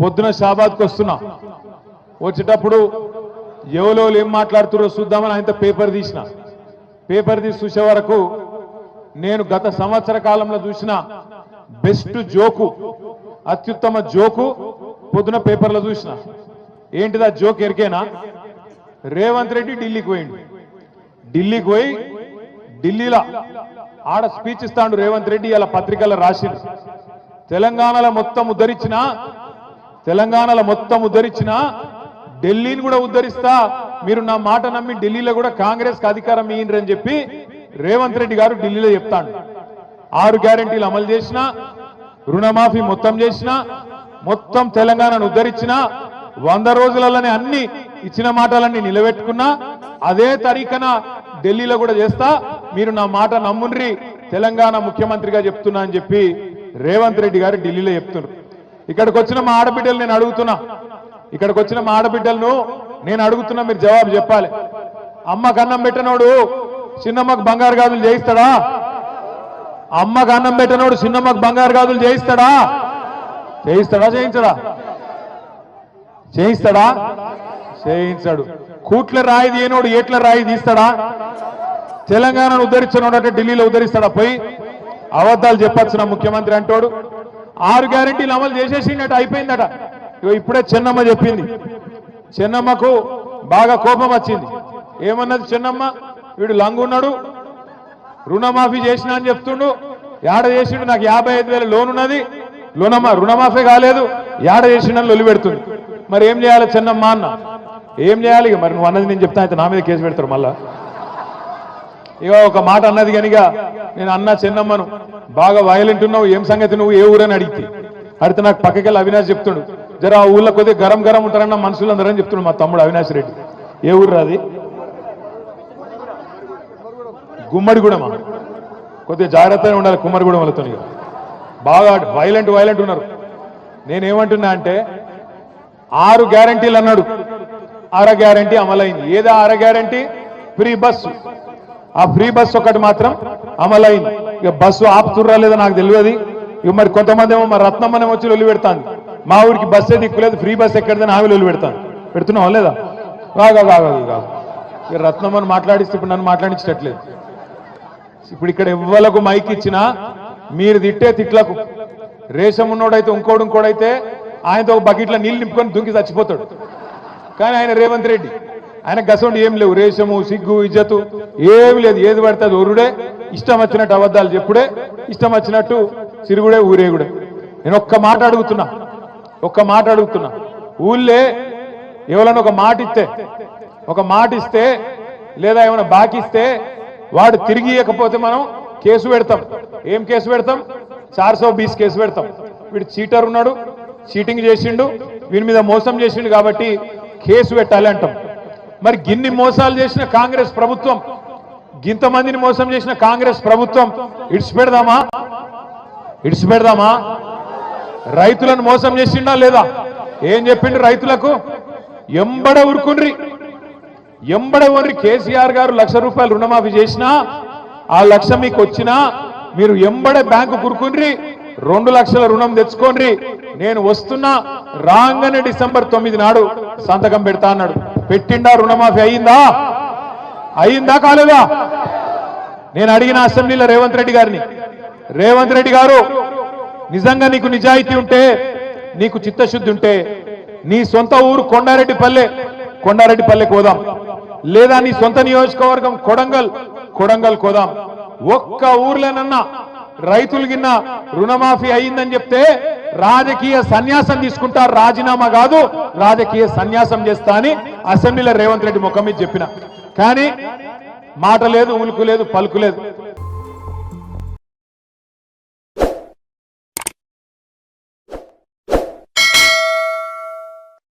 పొద్దున షాబాద్కి వస్తున్నా. వచ్చేటప్పుడు ఎవరో ఏం మాట్లాడుతున్నారో చూద్దామని ఆయనతో పేపర్ తీసిన. పేపర్ తీసి చూసే వరకు నేను గత సంవత్సర కాలంలో చూసిన బెస్ట్ జోకు అత్యుత్తమ జోకు పొద్దున పేపర్లో చూసిన. ఏంటిదా జోక్ ఎరికేనా? రేవంత్ రెడ్డి ఢిల్లీకి పోయిండు. ఢిల్లీకి పోయి ఢిల్లీలో ఆడ స్పీచ్ ఇస్తాడు రేవంత్ రెడ్డి ఇలా పత్రికల్లో రాసిండు. తెలంగాణలో మొత్తం ఉద్ధరించిన తెలంగాణలో మొత్తం ఉద్ధరించిన ఢిల్లీని కూడా ఉద్ధరిస్తా. మీరు నా మాట నమ్మి ఢిల్లీలో కూడా కాంగ్రెస్ అధికారం ఇయ్యండి అని చెప్పి రేవంత్ రెడ్డి గారు ఢిల్లీలో చెప్తాడు. ఆరు గ్యారెంటీలు అమలు చేసిన రుణమాఫీ మొత్తం చేసిన మొత్తం తెలంగాణను ఉద్ధరించిన వంద రోజులలోనే అన్ని ఇచ్చిన మాటలన్నీ నిలబెట్టుకున్నా అదే తరీకన ఢిల్లీలో కూడా చేస్తా. మీరు నా మాట నమ్ముండ్రి తెలంగాణ ముఖ్యమంత్రిగా చెప్తున్నా అని చెప్పి రేవంత్ రెడ్డి గారు ఢిల్లీలో చెప్తున్నారు. ఇక్కడికి వచ్చిన మా ఆడబిడ్డలు నేను అడుగుతున్నా. ఇక్కడికి వచ్చిన మా ఆడబిడ్డలను నేను అడుగుతున్నా మీరు జవాబు చెప్పాలి. అమ్మకు అన్నం పెట్టినోడు చిన్నమ్మకు బంగారు గాజులు చేయిస్తాడా? అమ్మకు అన్నం పెట్టినోడు చిన్నమ్మకు బంగారు గాజులు చేయిస్తాడా? చేయిస్తాడా చేయించడా? చేయిస్తాడా? చేయించాడు. కూట్ల రాయి తీయనోడు ఏట్ల రాయి తీస్తాడా? తెలంగాణను ఉద్ధరించినోడు అంటే ఢిల్లీలో ఉద్ధరిస్తాడా? పోయి అబద్ధాలు చెప్పొచ్చు నా ముఖ్యమంత్రి అంటాడు? ఆరు గ్యారెంటీలు అమలు చేసేసిందట అయిపోయిందట. ఇగో ఇప్పుడే చెన్నమ్మ చెప్పింది. చెన్నమ్మకు బాగా కోపం వచ్చింది. ఏమన్నది చెన్నమ్మ? వీడు లంగున్నాడు రుణమాఫీ చేసిన అని చెప్తుండు. యాడ చేసిండు? నాకు యాభై ఐదు వేల లోన్ ఉన్నది. లోనమ్మా రుణమాఫీ కాలేదు. యాడ చేసిండని లొలి పెడుతుంది మరి ఏం చేయాలి చెన్నమ్మ అన్న? ఏం చేయాలి? ఇక మరి నువ్వు అన్నది నేను చెప్తాను అయితే నా మీద కేసు పెడతారు మళ్ళా. ఇక ఒక మాట అన్నది కనుక నేను అన్న చెన్నమ్మను బాగా వయలెంట్ ఉన్నావు ఏం సంగతి నువ్వు? ఏ ఊరని అడిగితే. అడిగితే నాకు పక్కకెళ్ళి అవినాష్ చెప్తుండు జర ఆ ఊళ్ళో కొద్దిగా గరం గరం ఉంటారన్న మనుషులు అందరని చెప్తుండు మా తమ్ముడు అవినాష్ రెడ్డి. ఏ ఊరు రాది? గుమ్మడిగూడమా? కొద్దిగా జాగ్రత్తగా ఉండాలి కుమ్మరిగూడెం వాళ్ళతో బాగా వైలెంట్ వైలెంట్ ఉన్నారు. నేనేమంటున్నా అంటే ఆరు గ్యారంటీలు అన్నాడు. అర గ్యారంటీ అమలైంది. ఏదో అర గ్యారంటీ ఫ్రీ బస్సు. ఆ ఫ్రీ బస్సు ఒకటి మాత్రం అమలైంది. ఇక బస్సు ఆపుతుర్రా లేదా నాకు తెలియదు. ఇక మరి కొంతమంది ఏమో మరి రత్నమ్మనే వచ్చి లొల్లి పెడతాను మా ఊరికి బస్సే దిక్కులేదు ఫ్రీ బస్ ఎక్కడిదని ఆమె లొల్లి పెడతాను పెడుతున్నావా లేదా? కాగా కాగా కాదు ఇక రత్నమ్మని మాట్లాడిస్తే ఇప్పుడు నన్ను మాట్లాడించట్లేదు ఇప్పుడు ఇక్కడ ఎవ్వలకు మైక్ ఇచ్చినా మీరు తిట్టే తిట్లకు. రేషం ఉన్నోడైతే ఇంకోడు ఇంకోడైతే ఆయనతో ఒక బకెట్లో నీళ్ళు నింపుకొని దుంకి చచ్చిపోతాడు. కానీ ఆయన రేవంత్ రెడ్డి. ఆయన గసండి ఏం లేవు. రేషము సిగ్గు ఇజ్జతు ఏమి లేదు. ఏది పడితే అది ఒరుడే. ఇష్టం వచ్చినట్టు అబద్ధాలు చెప్పుడే. ఇష్టం వచ్చినట్టు సిరుగుడే ఊరేగుడే. నేను ఒక్క మాట అడుగుతున్నా. ఒక్క మాట అడుగుతున్నా. ఊళ్ళే ఎవరైనా ఒక మాట ఇస్తే ఒక మాట ఇస్తే లేదా ఏమైనా బాకిస్తే వాడు తిరిగి ఇవ్వకపోతే మనం కేసు పెడతాం. ఏం కేసు పెడతాం? చార్ సో బీస్ కేసు పెడతాం. వీడు చీటర్ ఉన్నాడు చీటింగ్ చేసిండు వీని మీద మోసం చేసిండు కాబట్టి కేసు పెట్టాలి అంటాం. మరి గిన్ని మోసాలు చేసిన కాంగ్రెస్ ప్రభుత్వం గింతమందిని మోసం చేసిన కాంగ్రెస్ ప్రభుత్వం ఇడిచిపెడదామా ఇడిచిపెడదామా రైతులను మోసం చేసిండా లేదా? ఏం చెప్పిండు రైతులకు? ఎంబడ ఉరుకుండ్రి ఎంబడ ఓన్రి కేసీఆర్ గారు లక్ష రూపాయలు రుణమాఫీ చేసినా ఆ లక్ష మీకు వచ్చినా మీరు ఎంబడ బ్యాంకు కురుకుండ్రి రెండు లక్షల రుణం తెచ్చుకోండి నేను వస్తున్నా రాగానే డిసెంబర్ తొమ్మిది నాడు సంతకం పెడతా అన్నాడు. పెట్టిండా రుణమాఫీ అయిందా? అయిందా కాలేదా? నేను అడిగిన అసెంబ్లీలో రేవంత్ రెడ్డి గారిని రేవంత్ రెడ్డి గారు నిజంగా నీకు నిజాయితీ ఉంటే నీకు చిత్తశుద్ధి ఉంటే నీ సొంత ఊరు కొండారెడ్డిపల్లె కొండారెడ్డిపల్లెకి కోదాం లేదా నీ సొంత నియోజకవర్గం కొడంగల్ కొడంగల్ కోదాం ఒక్క ఊర్లోనన్నా రైతులు గిన్న రుణమాఫీ అయిందని చెప్తే రాజకీయ సన్యాసం తీసుకుంటా రాజీనామా కాదు రాజకీయ సన్యాసం చేస్తా అని అసెంబ్లీలో రేవంత్ రెడ్డి ముఖం మీద చెప్పిన. కానీ మాట లేదు ఉలుకు లేదు పలుకు లేదు.